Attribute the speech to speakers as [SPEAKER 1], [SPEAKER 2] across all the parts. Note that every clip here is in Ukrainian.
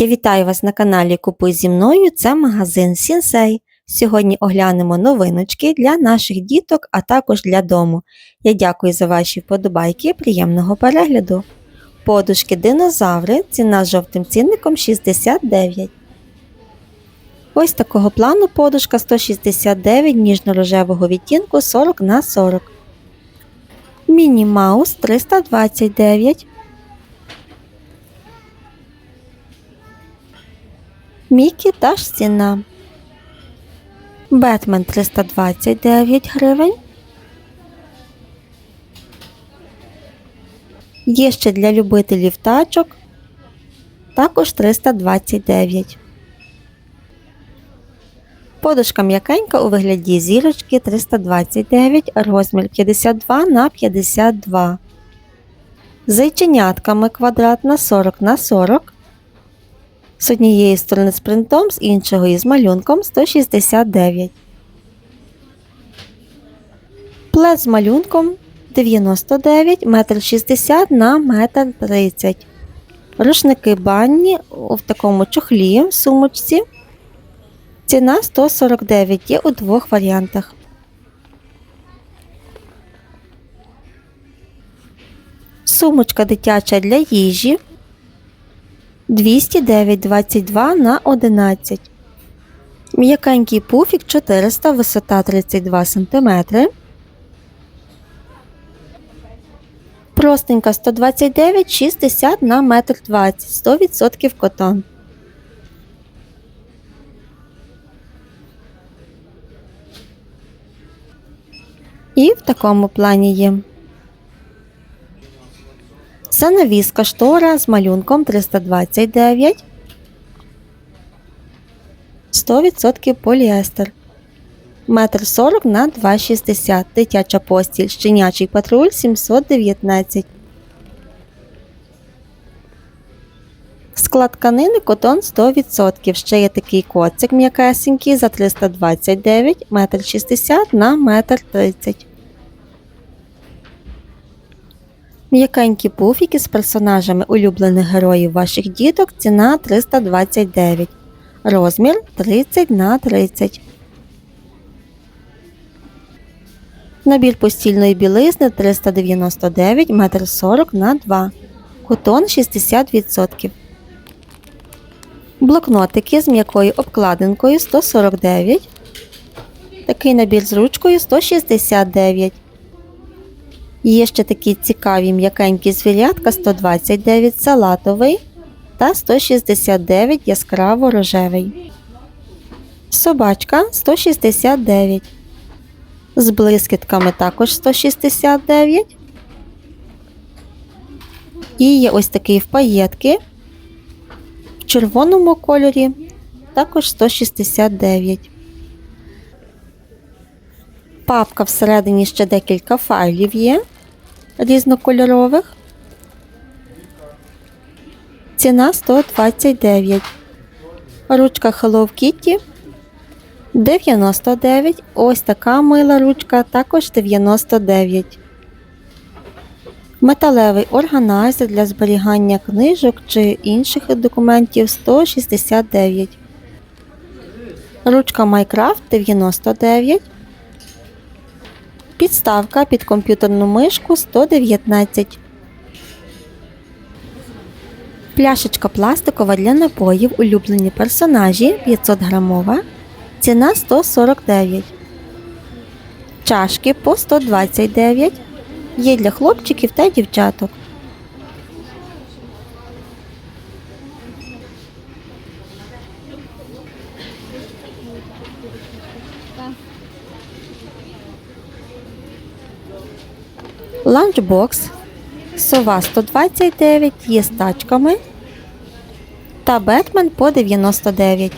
[SPEAKER 1] Я вітаю вас на каналі Купуй зі мною. Це магазин Сінсей. Сьогодні оглянемо новиночки для наших діток, а також для дому. Я дякую за ваші вподобайки. і Приємного перегляду. Подушки динозаври. Ціна з жовтим цінником 69. Ось такого плану подушка 169 ніжно-рожевого відтінку 40 на 40. Міні Маус 329. Мікі та ж ціна. Бетмен 329 гривень. Є ще для любителів тачок. Також 329. Подушка м'якенька у вигляді зірочки 329, розмір 52 на 52. З яйченятками квадратна 40 на 40. З однієї сторони з принтом, з іншого із малюнком 169. Плед з малюнком 99 метр 60 на метр 30. Рушники банні в такому чохлі сумочці. Ціна 149 є у двох варіантах. Сумочка дитяча для їжі 209,22 на 11. М'якенький пуфік 400, висота 32 см. Простенька 129,60 на 1,20 м, 100% котон. І в такому плані є. Занавіска штора з малюнком 329. 100% поліестер. Метр 40 на 2,60. Дитяча постіль. Щенячий патруль 719. Склад тканини котон 100%. Ще є такий коцик м'якесенький за 329 метр 60 на метр 30. М'якенькі пуфіки з персонажами улюблених героїв ваших діток. Ціна 329. Розмір 30 на 30. Набір постільної білизни 399 метр 40 на 2. Котон 60%. Блокнотики з м'якою обкладинкою 149. Такий набір з ручкою 169. Є ще такі цікаві м'якенькі звірятка 129 салатовий та 169 яскраво рожевий. Собачка 169. З блискітками також 169. І є ось такий в паєтки в червоному кольорі також 169. Папка всередині ще декілька файлів є різнокольорових. Ціна 129. Ручка Hello Kitty 99. Ось така мила ручка також 99. Металевий органайзер для зберігання книжок чи інших документів 169. Ручка Minecraft 99. Підставка під комп'ютерну мишку 119. Пляшечка пластикова для напоїв улюблені персонажі 500 грамова. Ціна 149. Чашки по 129. Є для хлопчиків та дівчаток. Ланчбокс. Сова 129 є з тачками. Та Бетмен по 99.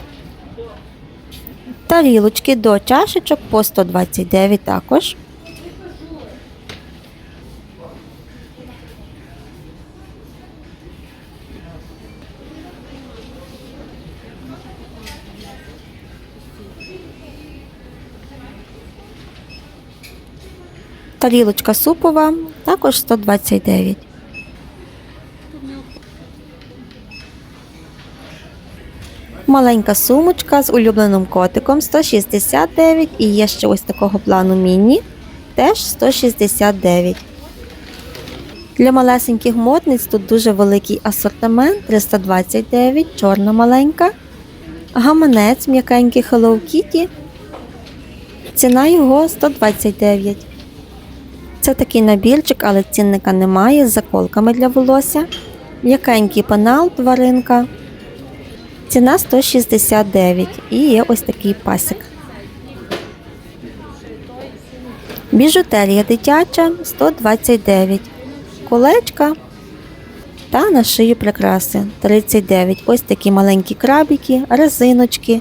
[SPEAKER 1] Тарілочки до чашечок по 129 також. Тарілочка супова також 129. Маленька сумочка з улюбленим котиком 169 і є ще ось такого плану міні теж 169. Для малесеньких модниць тут дуже великий асортимент 329, чорна маленька. Гаманець м'якенький Hello Kitty. Ціна його 129. Це такий набірчик, але цінника немає з заколками для волосся. М'якенький пенал тваринка. Ціна 169 і є ось такий пасик. Біжутерія дитяча 129. Колечка та на шию прикраси 39. Ось такі маленькі крабики, резиночки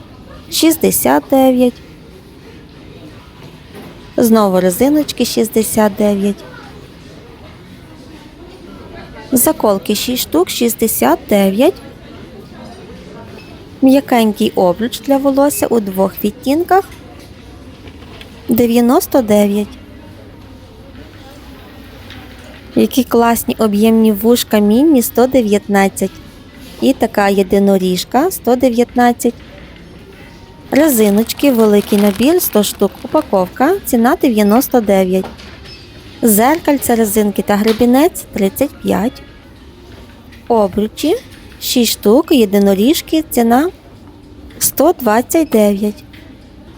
[SPEAKER 1] 69. Знову резиночки 69. Заколки 6 штук 69. М'якенький обруч для волосся у двох відтінках 99. Які класні об'ємні вушка міні 119. І така єдиноріжка 119. Резиночки, великий набір 100 штук. Упаковка. Ціна 99. Зеркальце, резинки та гребінець 35. Обручі 6 штук. Єдиноріжки. Ціна 129.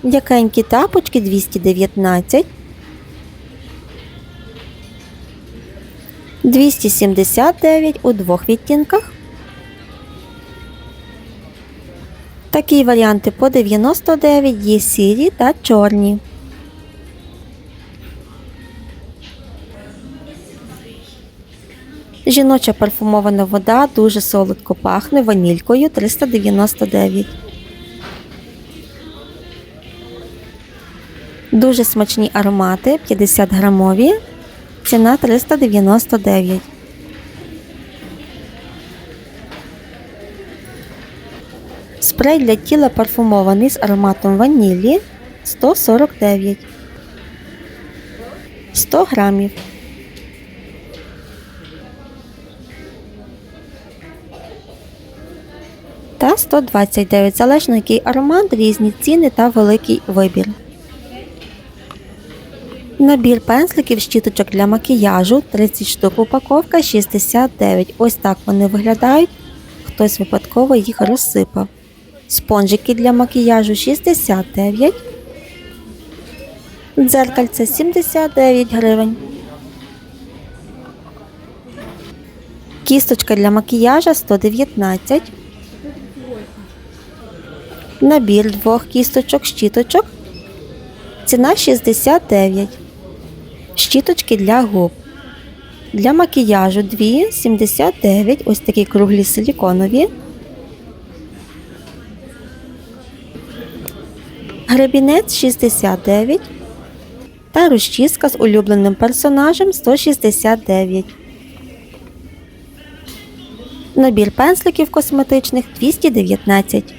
[SPEAKER 1] М'якенькі тапочки 219. 279 у двох відтінках. Такі варіанти по 99 є сірі та чорні. Жіноча парфумована вода дуже солодко пахне ванількою 399. Дуже смачні аромати 50 грамові. Ціна 399. Спрей для тіла парфумований з ароматом ванілі 149. 100 грамів. Та 129, залежно який аромат, різні ціни та великий вибір. Набір пензликів щіточок для макіяжу 30 штук упаковка 69. Ось так вони виглядають. Хтось випадково їх розсипав. Спонжики для макіяжу 69. Дзеркальце 79 гривень. Кісточка для макіяжа 119. Набір двох кісточок щіточок. Ціна 69. Щіточки для губ. Для макіяжу 2 79. Ось такі круглі силіконові. Гребінець 69. Та розчіска з улюбленим персонажем 169. Набір пензликів косметичних 219.